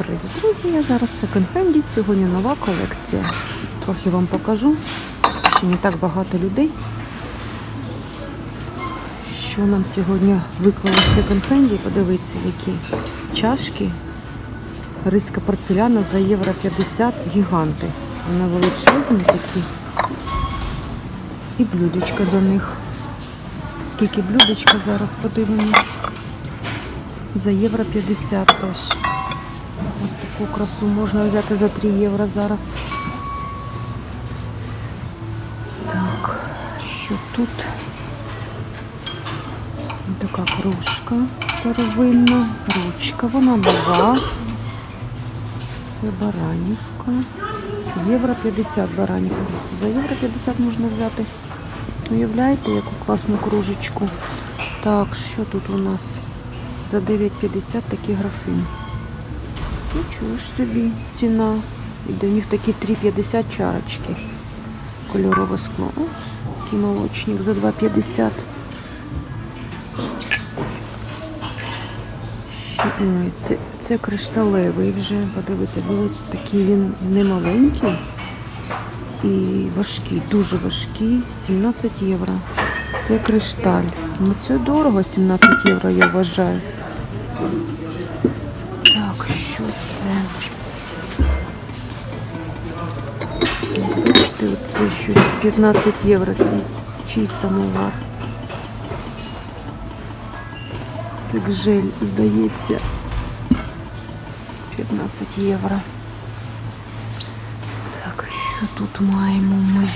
Привіт, друзі! Я зараз секонд-хенді. Сьогодні нова колекція. Трохи вам покажу, що не так багато людей. Що нам сьогодні виклали в секонд-хенді? Подивіться, які чашки. Ризька порцеляна за євро 50 гіганти. Вона величезні такі. І блюдечка до них. Скільки блюдечка зараз подивимось. За євро 50 теж. Таку красу можна взяти за 3 євро зараз. Так, що тут? Така кружка старовинна, ручка, вона нова. Це баранівка. Євро 50 баранівка. За євро 50 можна взяти. Уявляєте, яку класну кружечку. Так, що тут у нас? За 9,50 такі графин. Ну, чуєш собі ціна. І до них такі 3,50 чарочки. Кольорове скло. О, такий молочник за 2,50. Ой, це, це кришталевий вже. Подивіться, великий такий він не маленький і важкий, дуже важкий. 17 євро. Це кришталь. Ну це дорого, 17 євро, я вважаю. Так, що це? Бачите, оце щось 15 євро, це чий самовар. Це гжель, здається, 15 євро. Так, що тут маємо ми?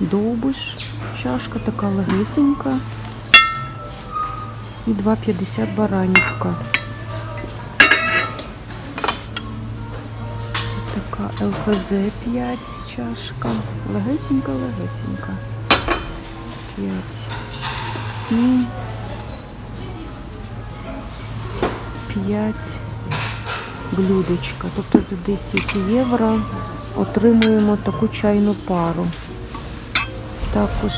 Довбиш, чашка така легесенька. І 2,50 баранівка. ЛФЗ 5 чашка. Легесенька, легесенька. 5. І 5 блюдечка. Тобто за 10 євро отримуємо таку чайну пару. Також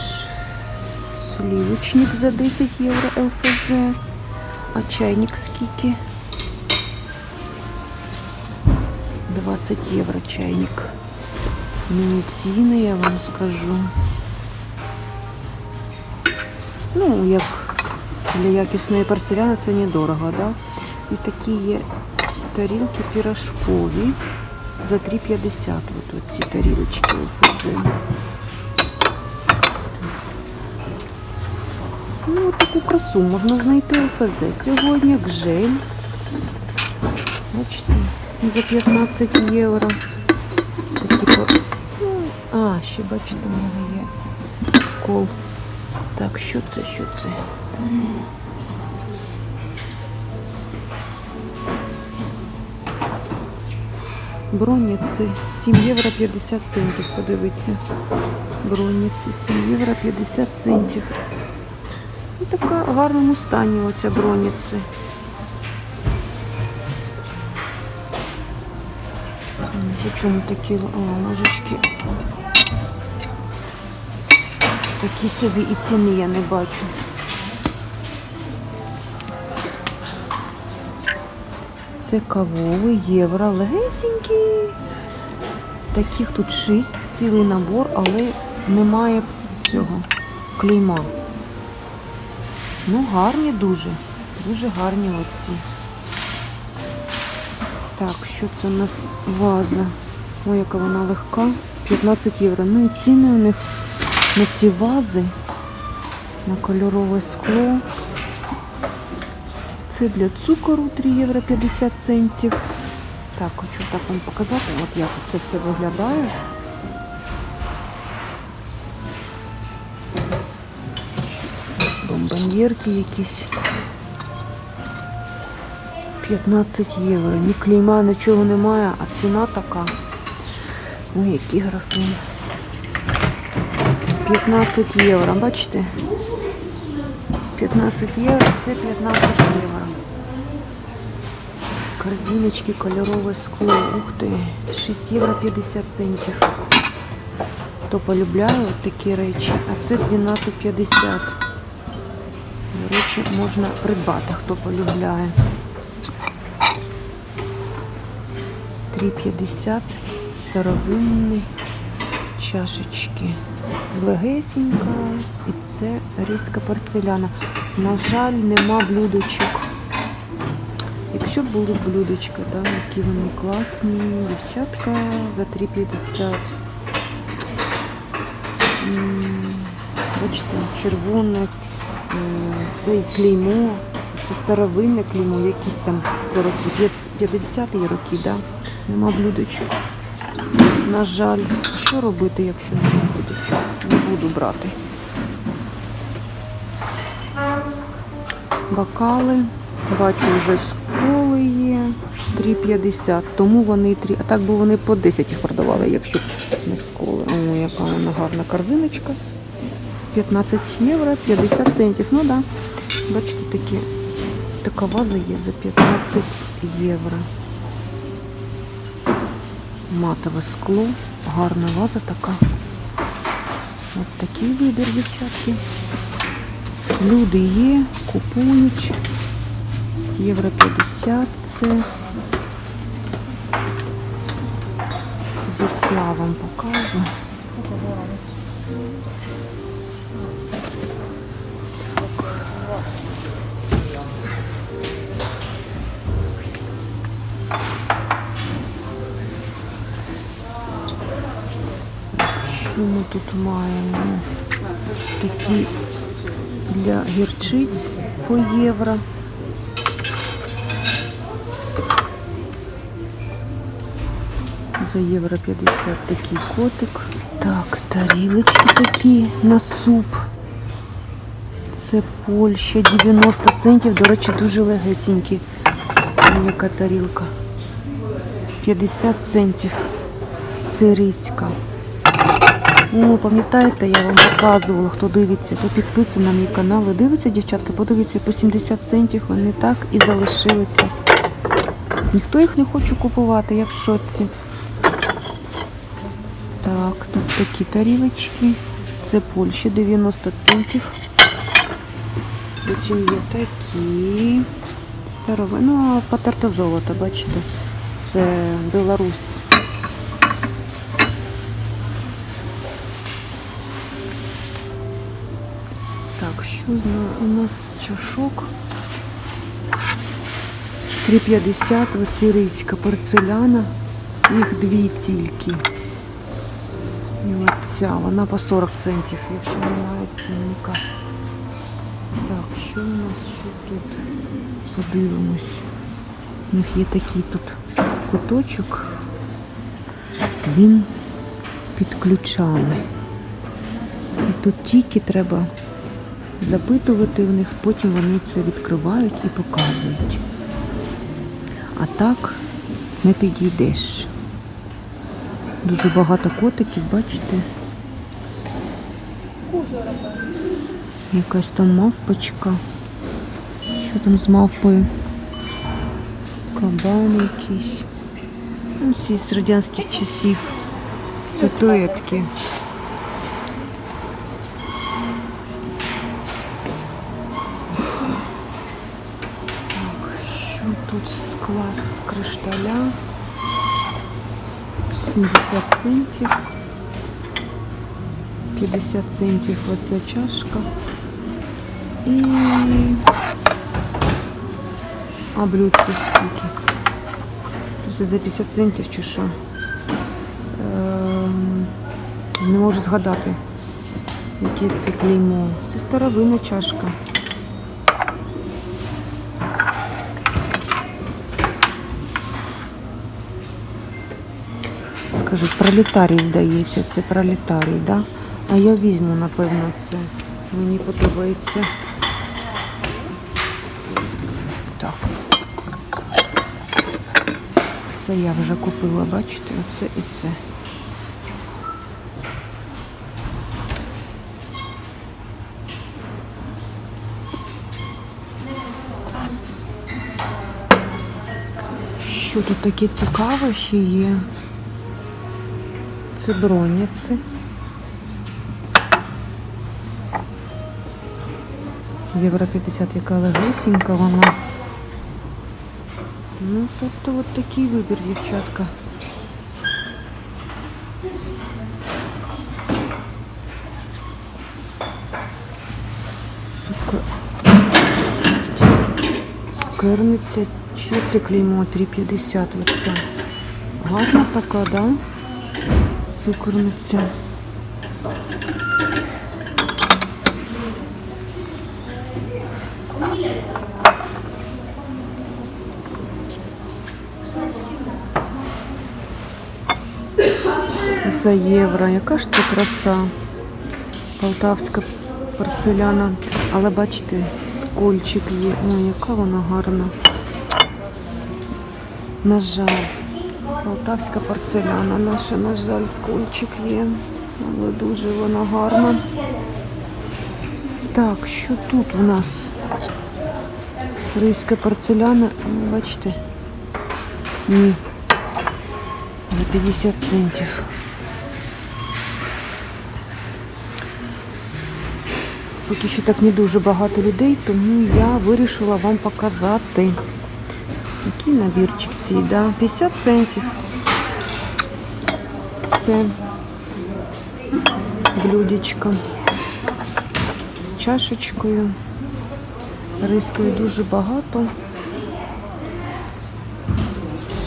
сливочник за 10 євро ЛФЗ. А чайник скільки? 20 євро чайник. Ну, ціни я вам скажу. Ну, як для якісної порцеляни це недорого, да? І такі є тарілки пірашкові за 3,50. От ці тарілочки ЛФЗ. Ну, от таку красу можна знайти ЛФЗ. Сьогодні гжель. Бачите, за 15 євро. Це типу. ну, А, ще бачите, у нього є скол. Так, що це, що це? Броніці 7 євро 50 центів, подивіться. Броніці 7 євро 50 центів. І така в гарному стані оця броніці. По чому такі ложечки? Такі собі і ціни я не бачу. Це кавовий євро, легесенький. Таких тут 6, цілий набор, але немає цього клейма. Ну, гарні дуже. Дуже гарні оці. Так, що це у нас ваза? Ой, яка вона легка. 15 євро. Ну і ціни у них на ці вази, на кольорове скло. Це для цукору 3 євро 50 центів. Так, хочу так вам показати, от як це все виглядає. Бомбоньєрки якісь. 15 євро. Ні клейма, нічого немає, а ціна така. Ну, які графини. 15 євро, бачите? 15 євро, все 15 євро. Корзиночки, кольорове скло. Ух ти, 6 євро 50 центів. Хто полюбляє от такі речі, а це 12,50. До речі, можна придбати, хто полюбляє. Три п'ятдесят старовинні чашечки. Легесенька. І це різка порцеляна. На жаль, нема блюдочок. Якщо б були блюдечка, да, які вони класні, дівчатка за 3,50. Бачите, червоне, е, це і клеймо, це старовинне клеймо, якісь там це роки, 50-ті роки, да? нема блюдечок. На жаль, що робити, якщо немає блюдечок? Не буду брати. Бокали. Бачу, вже сколи є 3,50, тому вони 3, а так би вони по 10 їх продавали, якщо б не сколи. О, яка вона гарна корзиночка. 15 євро, 50 центів. Ну так. Да. Бачите, такі, така ваза є за 15 євро. Матове скло, гарна ваза така. Ось такий вибір, дівчатки. Люди є, купують. Євро 50 це. Зі сплавом покажу. Що ми тут маємо? Такі для гірчиць по євро. За євро 50 такий котик. Так, тарілочки такі на суп. Це Польща, 90 центів. До речі, дуже легесенькі. Яка тарілка. 50 центів. Це риська. О, пам'ятаєте, я вам показувала, хто дивиться, хто підписаний на мій канал. Ви дивіться, дівчатка, подивіться, по 70 центів вони так і залишилися. Ніхто їх не хоче купувати, я в шоці. Так, тут такі тарілочки. Це Польща, 90 центів. Потім є такі старові. Ну, а потерта золото, бачите. Це Білорусь. Так, що у нас чашок? 3,50, оці ризька порцеляна. Їх дві тільки. І оця, вона по 40 центів, якщо немає цінника. Так, що у нас ще тут? Подивимось. У них є такий тут куточок. Він під ключами. І тут тільки треба запитувати в них, потім вони це відкривають і показують. А так не підійдеш. Дуже багато котиків, бачите? Якась там мавпочка. Що там з мавпою? Кабан якийсь. Ну, всі з радянських часів. Статуетки. Що тут скла з кришталя? 70 центів. 50 центів оця чашка. І... А блюдце скільки? Це за 50 центів чи що? Ем, Не можу згадати, яке це клеймо. Це старовинна чашка. Скажуть, пролетарій здається, це пролетарій, да? А я візьму, напевно, це. Мені подобається. Це я вже купила, бачите, оце і це. Що тут таке цікаве ще є? Це броняці. Євро 50, яка легесенька вона. Ну, тобто от такий вибір, дівчатка. Цукер... Цукерниця, чи це клеймо 3,50 оця. Гарна така, да? Цукерниця. За євро. Яка ж це краса? Полтавська порцеляна. Але бачите, скольчик є. Ой, яка вона гарна. На жаль. Полтавська порцеляна наша, на жаль, скольчик є. Але дуже вона гарна. Так, що тут у нас? Ризька порцеляна. Бачите? Ні. За 50 центів. Поки що так не дуже багато людей, тому я вирішила вам показати. Який набірчик цей, да? 50 центів. Все. Блюдечко. З чашечкою. Рискою дуже багато.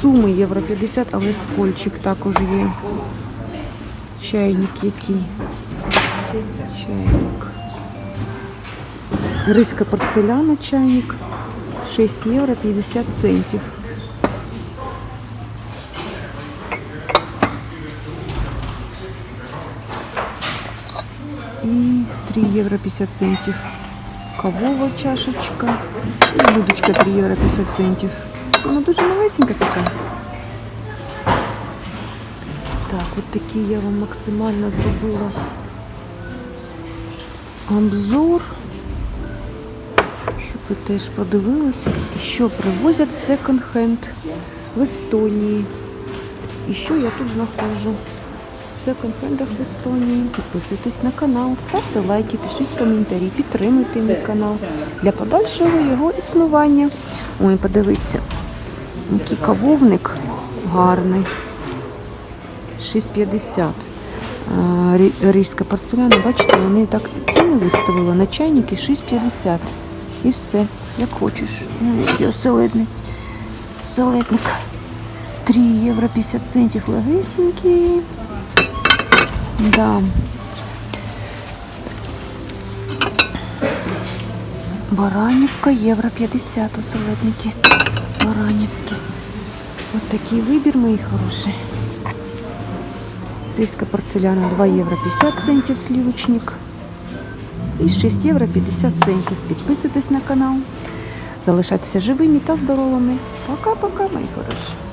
Суми євро 50, але скольчик також є. Чайник який. Чайник. Риска порцеляна чайник. 6 євро 50 центів. І 3 євро 50 центів. Кавова чашечка. І блюдечко 3 євро 50 центів. Вона дуже малесенька така. Так, от такі я вам максимально зробила обзор. Щоб теж подивилися, що привозять в секонд-хенд в Естонії. І що я тут знаходжу в секонд-хендах в Естонії. Підписуйтесь на канал, ставте лайки, пишіть коментарі, підтримуйте мій канал для подальшого його існування. Ой, подивіться, який кавовник гарний. 6,50. А, Рижська порцеляна, бачите, вони так ціни виставили на чайники 6,50. І все, як хочеш. Ну, який. Оселедник. 3 євро 50 центів легесенький. Да. Баранівка, євро 50 оселедники. Баранівські. От такий вибір, мої хороші. Різка порцеляна 2 євро 50 центів сливочник. І 6 євро 50 центів. Підписуйтесь на канал. Залишайтеся живими та здоровими. Пока-пока, мої хороші.